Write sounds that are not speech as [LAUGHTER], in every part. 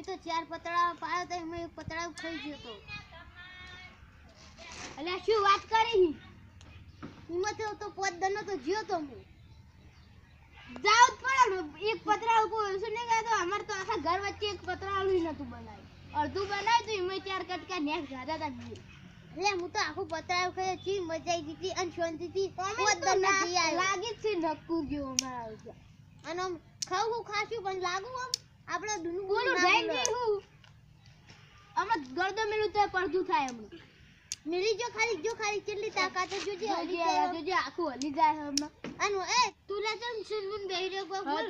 મેં તો ચાર પતળા પાડ્યો તો એમાં એક પતળા ખાઈ ગયો તો એટલે શું વાત કરી? એમાંથી તો પોત દનો તો જ્યો તો હું જાવ જ પડે એક પતરા ઉપર શું નહીં કહેતો અમારે તો આખા ઘર વચ્ચે એક પતરાળું નતું બનાવ્યું. અડધું બનાવ્યું તો એમાં ચાર કટકા નેક ગાધા હતા એટલે હું તો આખું પતરાળું ખાઈ છી મજા આવી ગઈ અને શાંતિથી પોત દનો જઈ લાગે છે નક્કું ગયો અમારા અને આમ ખાવું ખાશું પણ લાગુ આમ? આપણે દુનગુનો બોલું જઈ હું. હમણાં ગરદો મેલું તો પડતું થાય હમણાં. મેલી જો ખાલી જો ખાલી કેટલી તાકાત જોજે હલી જાય જોજે આખું હલી જાય હમણાં. આનું એ તું લે ચમ સુનમુન બેહી રહ્યો કોઈ બોલ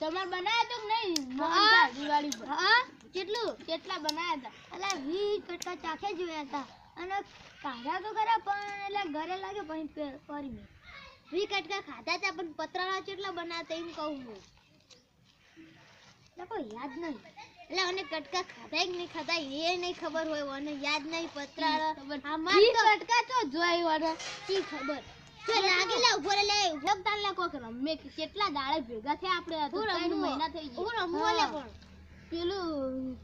તમાર બનાયા તો નહીં? હા. દિવાળી પર. હા? કેટલું? કેટલા બનાયા હતા? અલા 20 કટકા ચાખે જોયા હતા. અને કાઢા તો ખરા પણ એટલે ઘરે લાગે પણ પરી મેં. વી કટકા ખાધા હતા પણ પતરાના કેટલા બનાવતા એમ કહું હું. એટલે યાદ નહીં. એટલે અને કટકા ખાધા કે નહીં ખાધા એ નહીં ખબર હોય અને યાદ નહીં પતરાળા આમાં તો કટકા તો જોઈ વાળા. શી ખબર. તો લાગે ઊભો લે ઊભો તાર કોક રમે કેટલા દાડે ભેગા થયા આપણે તો ત્રણ મહિના થઈ ગયા. હું રમવો લે પણ પેલું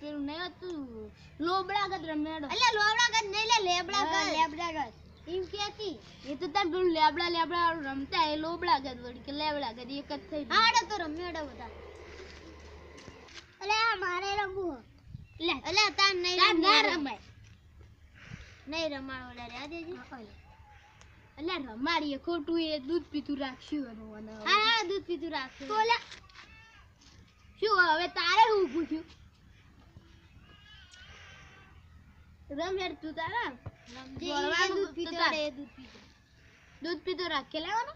પેલું નહીં હતું લોબડા ગત રમેડો. એટલે લોબડા ગદ નહીં લે લેબડા ગદ લેબડા ગદ એમ કે એ તો તાર પેલું લેબડા લેબડા રમતા એ લોબડા ગદ વળી કે લેબડા ગદ એક જ થઈ હાડો તો રમેડો બધા. અલે મારે રમવું લે. અલે તાન નહીં તાન ના રમાય. નહીં રમાડો લે રે દેજે. અલે રમાડીએ ખોટું એ દૂધ પીતું રાખ્યું અને હા હા દૂધ પીતું રાખ્યું તો લે શું હવે તારે હું પૂછ્યું રમ યાર તું તારા. દૂધ પીતો દૂધ પીતો રાખે. લેવાનો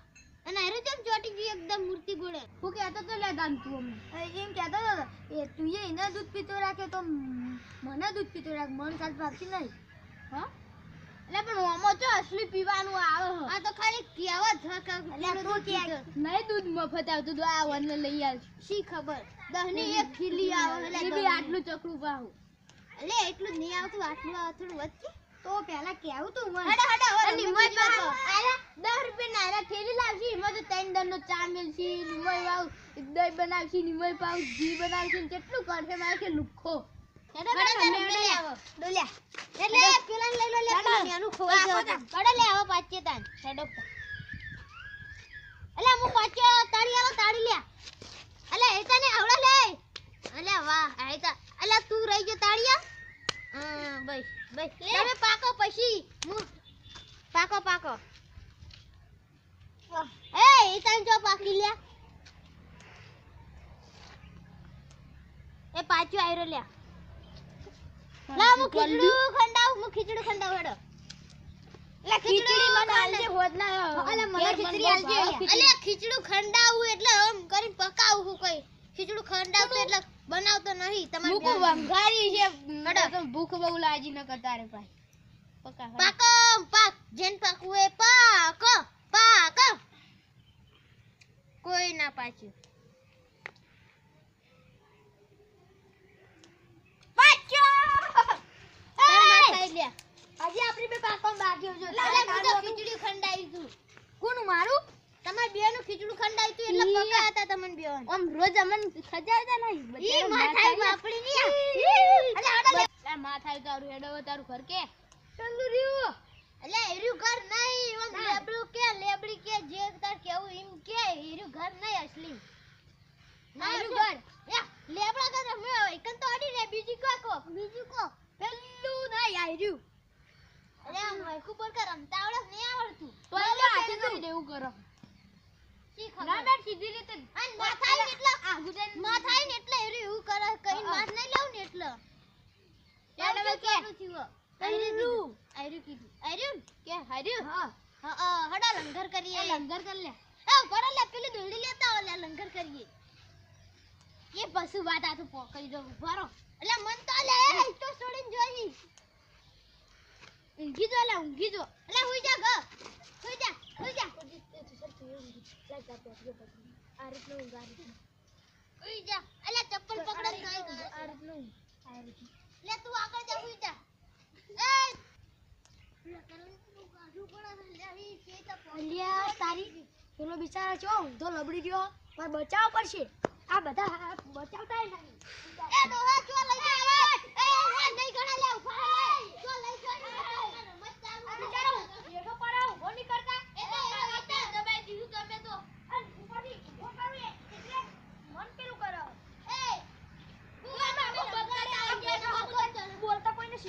અને અરે ચોટી ગઈ એકદમ મૂર્તિ ગોળે હું કહેતો તો લે ગામ તું અમને. એમ કહેતો તો એ તું એ એને દૂધ પીતો રાખે તો મને દૂધ પીતો રાખ મન સાથ ભાગતી નહીં. હા? એટલે પણ આમાં તો અસલી પીવાનું આવે આ તો ખાલી કહેવત હ કે એટલે તું કે નહીં દૂધ મફત આવતું તો આ વનને લઈ આવ શી ખબર? દહની એક ખીલી આવે એટલે આટલું ચકડું પાહું એટલે એટલું જ નહીં આવતું આટલું થોડું વચ્ચે તો પહેલા કેવું તું મને. હડા હડા ઓર નિમજ પાકો અરે 10 રૂપિયા નારા થેલી લાવશી. એમાં તો ત્રણ દન નો ચા મેલશી નિમય વાવ દહીં બનાવશી નિમય પાવ ઘી બનાવશી કેટલું કરશે મારે કે લુખો. એટલે પેલા લઈ લો લે એનું ખોવા જવા કડે લે આવો પાચે તાન. અલે હું પાચે તાળી આલો તાળી લે અલે એ તને આવડા લે અલે વાહ આ તા અલે તું રહી ગયો તાળિયા હા બસ બસ તમે પાકો પછી હું પાકો પાકો એ એ તને જો પાકી લે એ પાછું આયરો લ્યા. લા હું ખીચડું ખંડાવ હું ખીચડું ખંડાવ હેડો. લે ખીચડી મને આલજે હોદના અલે મને ખીચડી આલજે. અલે ખીચડું ખંડાવું એટલે આમ કરી પકાવું હું કઈ. ખીચડું ખંડાવતો એટલે બનાવતો નહીં. તમારે ભૂખ વંઘારી છે. તો ભૂખ બહુ લાજી ન કરતા રે ભાઈ. પકા પાકો પાક. જેન પાકવું એ પાક પાક કોઈ ના પાછો ખાઈ લે આજે આપણી બે પાકો બાકી જો લાલે હું તો ખીચડી ખંડાઈ તું કોણ મારું? તમાર બેનું ખીચડું ખંડાઈ તું એટલે પકા હતા તમને બે આમ રોજ અમન ખજાવતા નહીં ઈ માથાઈ માપડી ની અલે આડા લે. માથાઈ તારું હેડો તારું ઘર કે. તંદુરીઓ અલે એર્યું ઘર નહીં. ઓમ લેબડું કે લેબડી કે જે તાર કેવું એમ કે એર્યું ઘર નહીં અસલી. મારું ઘર. લેબડા તો તમે એકન તો અડી રે બીજી કો કો બીજું કો પેલું નહીં આયર્યું અરે આ માઈકુ પર કે રમતા આવડે નહીં આવડતું તો એટલે હાથે કરી દેવું કરો શી ના ખબર ના સીધી રીતે અન માથાઈ ને એટલે આ ગુજન માથાઈ ને એટલે એર્યું એવું કરે કઈ માર નહીં લાવ ને એટલે યાર આયરું આયરું કીધું. આયરું કે હાર્યું હા. હા હા હડા લંગર કરીએ. લંગર કર લે. એ બરો લે પેલી દોડી લેતા આવો લંગર કરીએ. એ પશુ વાત આ તું પકડી દો ઉભારો એટલે મન તો લે તો છોડીને જોઈ. ઊંઘી જો લે ઊંઘી જો. એટલે હુઈ જા ગ હુઈ જા હુઈ જા. આ રીતનું ઊંઘ આ રીતનું હુઈ જા. એટલે ચપ્પલ પકડે આ રીતનું આ રીતનું લે તું આગળ જા હુઈ જા. અલ્યા તારી પેલો બિચારા છો ઊંધો લબડી ગયો પણ બચાવ પડશે. આ બધા બચાવતા એ દોહા જો લઈ આવે. એ નહીં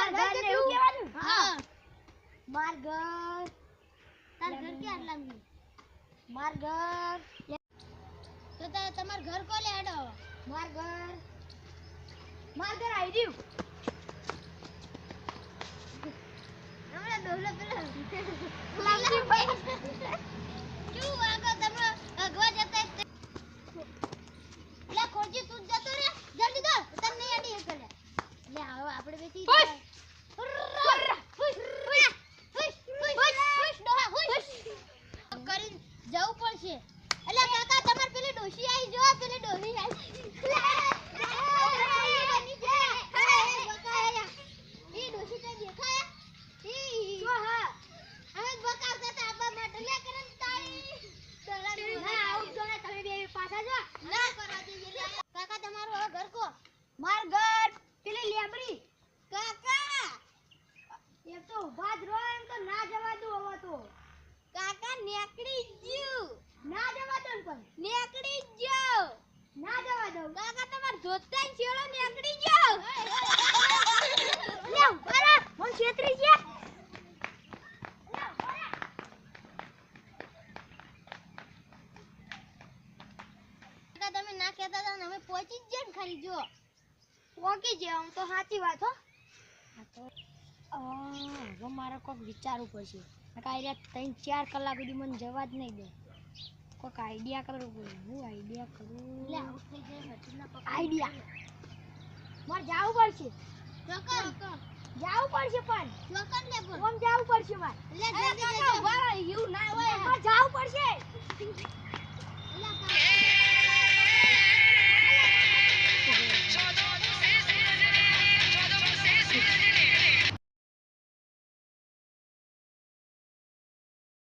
તાર તો તમાર ઘર કોલે આડો માર ઘર. માર ઘર આવી રહ્યું હમણાં ડોલો પેલા. [LAUGHS] તો પહોંચી જ ને ખરી જો પહોંચી જાય આમ તો સાચી વાત હો. હવે મારે કોઈક વિચારવું પડશે. ત્રણ ચાર કલાક સુધી મને જવા જ નહીં દે. કોઈક આઈડિયા કરવો પડે હું આઈડિયા કરું? આઈડિયા મારે જવું પડશે. જવું પડશે પણ. જવું પડશે મારે.